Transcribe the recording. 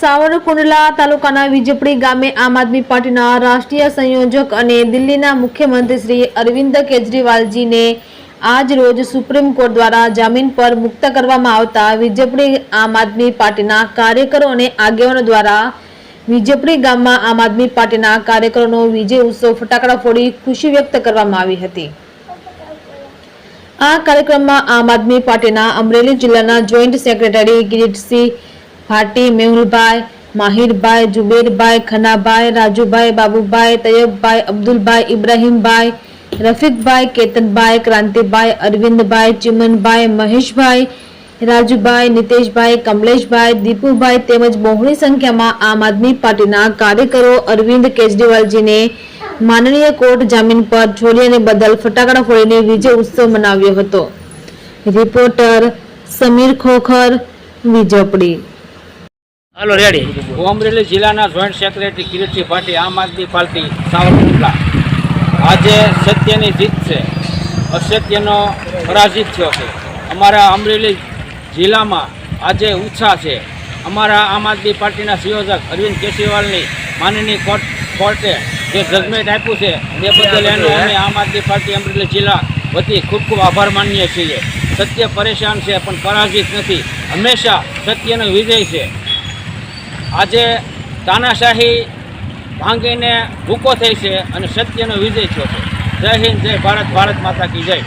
સાવરકુંડલા તાલુકાના વિજપડી ગામે આમ આદમી પાર્ટીના રાષ્ટ્રીય સંયોજક અને દિલ્હીના મુખ્યમંત્રી શ્રી અરવિંદ કેજરીવાલજીને આજ રોજ સુપ્રીમ કોર્ટ દ્વારા જામીન પર મુક્ત કરવામાં આવતા વિજપડી આમ આદમી પાર્ટીના કાર્યકરો અને આગેવાનો દ્વારા વિજપડી ગામમાં આમ આદમી પાર્ટીના કાર્યકરોનો વિજય ઉત્સવ ફટાકડા ફોડી ખુશી વ્યક્ત કરવામાં આવી હતી. આ કાર્યક્રમમાં આમ આદમી પાર્ટીના અમરેલી જિલ્લાના જોઈન્ટ સેક્રેટરી કિરીટસિંહ ભાટી મેહુલભાઈ, માહિરભાઈ, જુબેરભાઈ, ખનાભાઈ, રાજુભાઈ, બાબુભાઈ, તૈયબભાઈ, અબ્દુલભાઈ, ઇબ્રાહીમભાઈ, રફીકભાઈ, કેતનભાઈ, ક્રાંતિભાઈ, અરવિંદભાઈ, ચિમનભાઈ, મહેશભાઈ, રાજુભાઈ, નિતેશભાઈ, કમલેશભાઈ, દીપુભાઈ તેમજ બહોળી સંખ્યામાં આમ આદમી પાર્ટીના કાર્યકરો અરવિંદ કેજરીવાલજીને માનનીય કોર્ટ જામીન પર છોડીને બદલ ફટાકડા ફોડીને વિજય ઉત્સવ મનાવ્યો હતો. રિપોર્ટર સમીર ખોખર વિજપડી હાલો રેડી હું અમરેલી જિલ્લાના જોઈન્ટ સેક્રેટરી કિરીટસિંહ ભાટી, આમ આદમી પાર્ટી, સાવરકુંડલા. આજે સત્યની જીત છે. અસત્યનો પરાજિત થયો છે. અમારા અમરેલી જિલ્લામાં આજે ઉત્સાહ છે. અમારા આમ આદમી પાર્ટીના સંયોજક અરવિંદ કેજરીવાલની માનનીય કોર્ટ, કોર્ટે જે જજમેન્ટ આપ્યું છે તે બદલ એનો અમે આમ આદમી પાર્ટી અમરેલી જિલ્લા વતી ખૂબ ખૂબ આભાર માનીએ છીએ. સત્ય પરેશાન છે, પણ પરાજિત નથી. હંમેશા સત્યનો વિજય છે. આજે તાનાશાહી ભાંગીને ભૂકો થઈ છે અને સત્યનો વિજય થયો છે. જય હિન્દ, જય ભારત ભારત માતા કી જય.